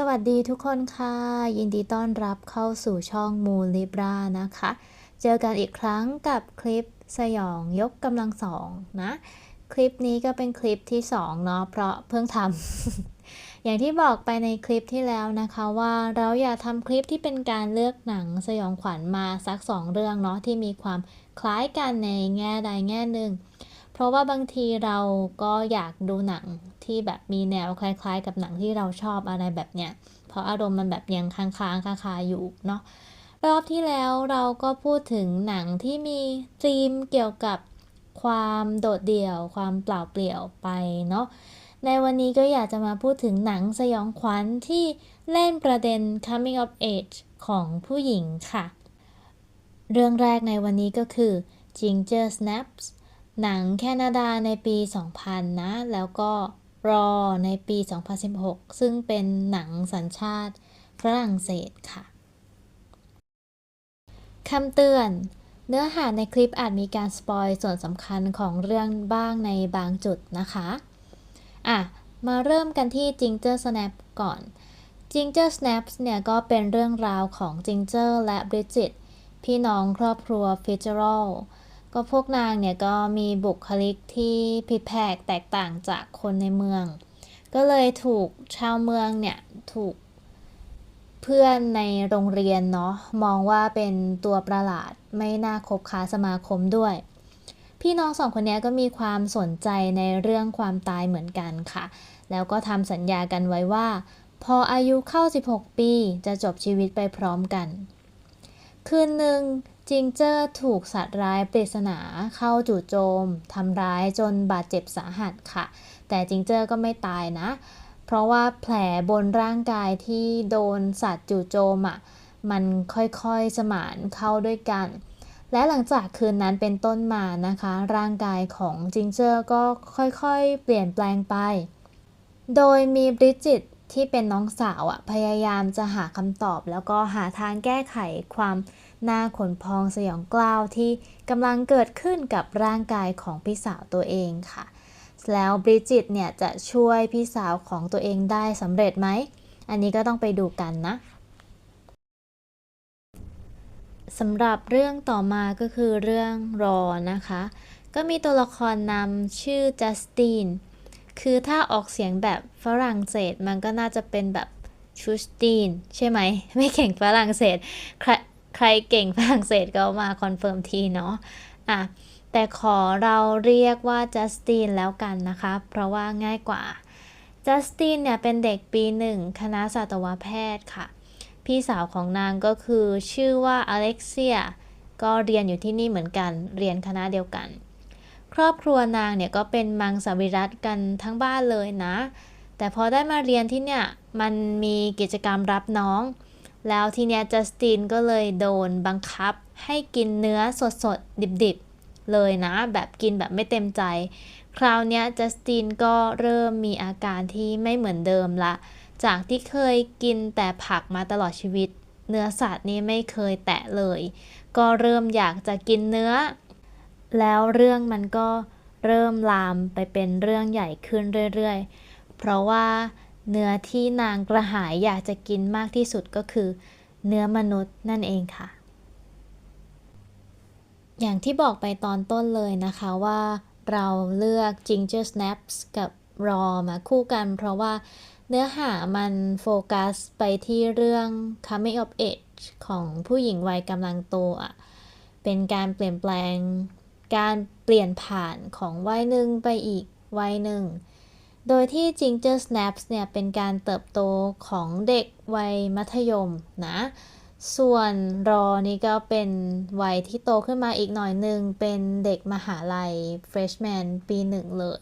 สวัสดีทุกคนค่ะ ยินดีต้อนรับเข้าสู่ช่องมูลิบรานะคะ เจอกันอีกครั้งกับคลิปสยองยกกำลังสองนะ คลิปนี้ก็เป็นคลิปที่2เนาะเพราะเพิ่งทำ อย่างที่บอกไปในคลิปที่แล้วนะคะว่าเราอยากทำคลิปที่เป็นการเลือกหนังสยองขวัญมาสัก2เรื่องเนาะที่มีความคล้ายกันในแง่ใดแง่หนึ่ง เพราะว่าบางทีเราก็อยากดูหนังที่แบบมีแนวคล้ายๆ กับหนังที่เราชอบอะไรแบบเนี้ย เพราะอารมณ์มันแบบยังค้างๆคาๆอยู่เนาะ รอบที่แล้วเราก็พูดถึงหนังที่มีธีมเกี่ยวกับความโดดเดี่ยว ความเปล่าเปลี่ยวไปเนาะ ในวันนี้ก็อยากจะมาพูดถึงหนังสยองขวัญที่เล่นประเด็น coming of age ของผู้หญิงค่ะ เรื่องแรกในวันนี้ก็คือ Ginger Snaps หนังแคนาดาในปี 2000 นะ แล้วก็รอในปี 2016 ซึ่งเป็นหนังสัญชาติฝรั่งเศสค่ะคำเตือน เนื้อหาในคลิปอาจมีการสปอยส่วนสำคัญของเรื่องบ้างในบางจุดนะคะ อะ มาเริ่มกันที่ Ginger Snap ก่อน Ginger Snaps เนี่ยก็เป็นเรื่องราวของ Ginger และ Bridget พี่น้องครอบครัว Fitzgerald ก็พวกนางเนี่ยก็มีบุคลิกที่ผิดแผกแตกต่างจากคนในเมือง ก็เลยถูกชาวเมืองเนี่ยถูกเพื่อนในโรงเรียนเนาะมองว่าเป็นตัวประหลาดไม่น่าคบค้าสมาคมด้วย พี่น้องสองคนนี้ก็มีความสนใจในเรื่องความตายเหมือนกันค่ะ แล้วก็ทำสัญญากันไว้ว่า พออายุเข้า 16 ปีจะจบชีวิตไปพร้อมกัน คืนหนึ่ง จิงเจอร์ถูกสัตว์ร้ายปริศนาเข้าจู่โจมทำร้ายจนบาดเจ็บสาหัสค่ะ แต่จิงเจอร์ก็ไม่ตายนะ เพราะว่าแผลบนร่างกายที่โดนสัตว์จู่โจมอะมันค่อยๆสมานเข้าด้วยกัน และหลังจากคืนนั้นเป็นต้นมานะคะ ร่างกายของจิงเจอร์ก็ค่อยๆ เปลี่ยนแปลงไป โดยมีบริจิตที่เป็นน้องสาวอะพยายามจะหาคำตอบ แล้วก็หาทางแก้ไขความ หน่าขนพองสยองกล้าวที่กำลังเกิดขึ้นกับร่างกายของพี่สาวตัวเองค่ะ แล้วบริจิตเนี่ยจะช่วยพี่สาวของตัวเองได้สำเร็จไหม อันนี้ก็ต้องไปดูกันนะสำหรับเรื่องต่อมาก็คือเรื่องรอนะคะ ก็มีตัวละครนำชื่อจัสตินคือถ้าออกเสียงแบบฝรั่งเศสมันก็น่าจะเป็นแบบชูสตีนใช่ไหม ไม่เก่งฝรั่งเศส ใครเก่งฝรั่งเศสก็มาคอนเฟิร์มทีเนาะอะแต่ขอเราเรียกว่าจัสตินแล้วกันนะคะ เพราะว่าง่ายกว่าจัสตินเนี่ยเป็นเด็กปีหนึ่งคณะสัตวแพทย์ค่ะ พี่สาวของนางก็คือชื่อว่าอเล็กเซีย ก็เรียนอยู่ที่นี่เหมือนกัน เรียนคณะเดียวกัน ครอบครัวนางเนี่ยก็เป็นมังสวิรัตกันทั้งบ้านเลยนะ แต่พอได้มาเรียนที่เนี่ยมันมีกิจกรรมรับน้อง แล้วทีเนี้ยจัสตินก็เลยโดนบังคับให้กินเนื้อสดๆ ดิบๆ เลยนะ แบบกินแบบไม่เต็มใจ คราวเนี้ยจัสตินก็เริ่มมีอาการที่ไม่เหมือนเดิมละ จากที่เคยกินแต่ผักมาตลอดชีวิต เนื้อสัตว์นี่ไม่เคยแตะเลย ก็เริ่มอยากจะกินเนื้อ แล้วเรื่องมันก็เริ่มลามไปเป็นเรื่องใหญ่ขึ้นเรื่อยๆ เพราะว่า เนื้อที่นางกระหายอยากจะกินมากที่สุดก็คือ เนื้อมนุษย์นั่นเองค่ะ อย่างที่บอกไปตอนต้นเลยนะคะว่าเราเลือก Ginger Snaps กับ Raw มาคู่กัน เพราะว่าเนื้อหามันโฟกัสไปที่เรื่อง coming of age ของผู้หญิงวัยกำลังโตอะ เป็นการเปลี่ยนแปลง การเปลี่ยนผ่านของวัยหนึ่งไปอีกวัยหนึ่ง โดยที่ Ginger Snaps เนี่ยเป็นการเติบโตของเด็กวัยมัธยมนะ ส่วนรอนี่ก็เป็นวัยที่โตขึ้นมาอีกหน่อยหนึ่งเป็นเด็กมหาลัย freshman ปีหนึ่งเลย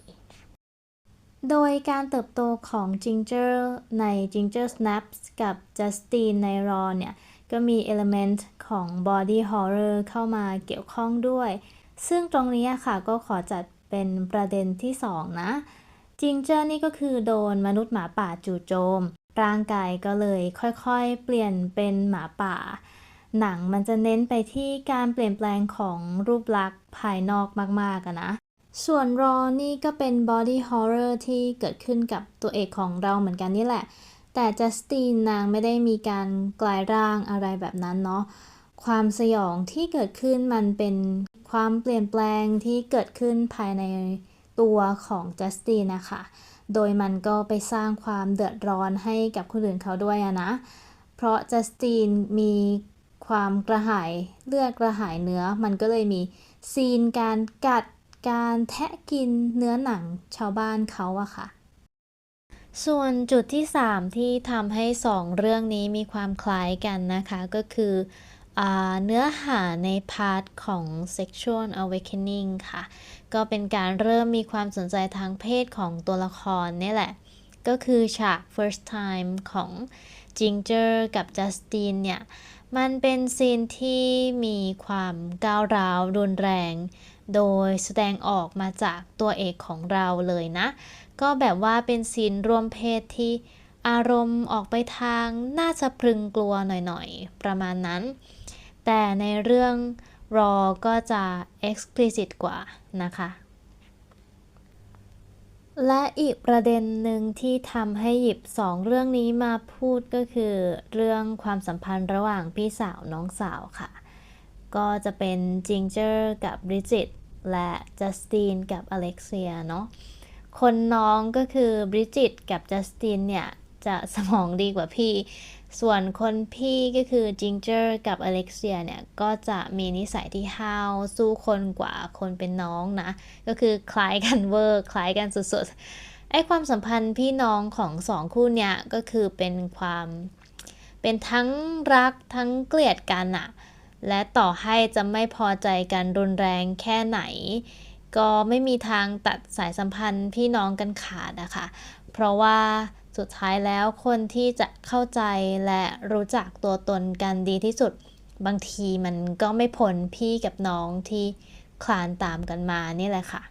โดยการเติบโตของ Ginger ใน Ginger Snaps กับ Justin ใน Raw เนี่ย ก็มี element ของ body horror เข้ามาเกี่ยวข้องด้วย ซึ่งตรงนี้ค่ะก็ขอจัดเป็นประเด็นที่ 2 นะ Ginger นี่ก็คือโดนมนุษย์หมาป่าจู่โจม ร่างกายก็เลยค่อยๆ เปลี่ยนเป็นหมาป่า หนังมันจะเน้นไปที่การเปลี่ยนแปลงของรูปลักษณ์ภายนอกมากๆะนะ ส่วน Raw นี่ก็เป็น body horror ที่เกิดขึ้นกับตัวเอกของเราเหมือนกันนี่แหละ แต่จัสตินนางไม่ได้มีการกลายร่างอะไรแบบนั้นเนาะความสยองที่เกิดขึ้นมันเป็นความเปลี่ยนแปลงที่เกิดขึ้นภายใน ตัวของจัสตินนะคะ โดยมันก็ไปสร้างความเดือดร้อนให้กับคนอื่นเขาด้วยนะ เพราะจัสตินมีความกระหายเลือดกระหายเนื้อ มันก็เลยมีซีนการกัดการแทะกินเนื้อหนังชาวบ้านเขาอะค่ะ ส่วนจุดที่ 3 ที่ทำให้ 2 เรื่องนี้มีความคล้ายกันนะคะ ก็คือ เนื้อหาในพาร์ทของ sexual awakening ค่ะ ก็เป็นการเริ่มมีความสนใจทางเพศของตัวละครนี่แหละ ก็คือฉาก first time ของ Ginger กับ Justin เนี่ย มันเป็นซีนที่มีความก้าวร้าวรุนแรง โดยแสดงออกมาจากตัวเอกของเราเลยนะ ก็แบบว่าเป็นซีนร่วมเพศที่ อารมณ์ออกไปทางน่าจะพรึงกลัวหน่อยๆ ประมาณนั้น แต่ในเรื่อง Raw ก็จะ explicit กว่านะคะ และอีกประเด็นหนึ่งที่ทำให้หยิบสองเรื่องนี้มาพูดก็คือ เรื่องความสัมพันธ์ระหว่างพี่สาวน้องสาวค่ะ ก็จะเป็นจิงเจอร์กับบริจิตและจัสตินกับอเล็กเซียเนาะคนน้องก็คือบริจิตกับจัสตินเนี่ย จะสมองดีกว่าพี่ ส่วนคนพี่ก็คือจิงเจอร์กับอเล็กเซียเนี่ย ก็จะมีนิสัยที่ห้าวสู้คนกว่าคนเป็นน้องนะ ก็คือคล้ายกันเวอร์ คล้ายกันสุดๆ ไอ้ความสัมพันธ์พี่น้องของสองคู่เนี่ยก็คือเป็นความเป็นทั้งรักทั้งเกลียดกันอะและต่อให้จะไม่พอใจกันรุนแรงแค่ไหน ก็ไม่มีทางตัดสายสัมพันธ์พี่น้องกันขาดอะคะ เพราะว่า สุดท้ายแล้วคนที่จะเข้าใจและรู้จักตัวตนกันดีที่สุด บางทีมันก็ไม่พ้นพี่กับน้องที่คลานตามกันมานี่แหละค่ะ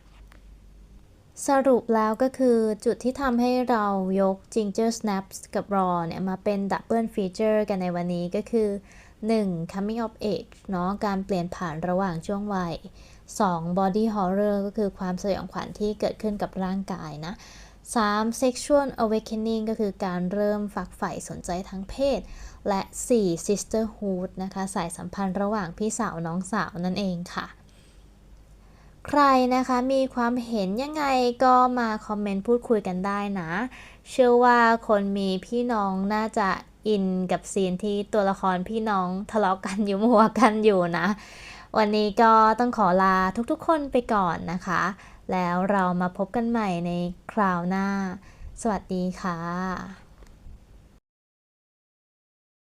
สรุปแล้วก็คือจุดที่ทำให้เรายก Ginger Snaps กับ Raw เนี่ยมาเป็น Double Feature กันในวันนี้ก็คือ 1. Coming of Age เนาะการเปลี่ยนผ่านระหว่างช่วงวัย 2. Body Horror ก็คือความสยองขวัญที่เกิดขึ้นกับร่างกายนะ 3. Sexual Awakening ก็คือการเริ่มฝักใฝ่สนใจทางเพศ และ 4. Sisterhood นะคะ สายสัมพันธ์ระหว่างพี่สาวน้องสาวนั่นเองค่ะ ใครนะคะมีความเห็นยังไงก็มาคอมเมนต์พูดคุยกันได้นะ เชื่อว่าคนมีพี่น้องน่าจะอินกับซีนที่ตัวละครพี่น้องทะเลาะกันอยู่มัวกันอยู่นะ วันนี้ก็ต้องขอลาทุกๆคนไปก่อนนะคะ แล้วเรามาพบกันใหม่ในคราวหน้า สวัสดีค่ะ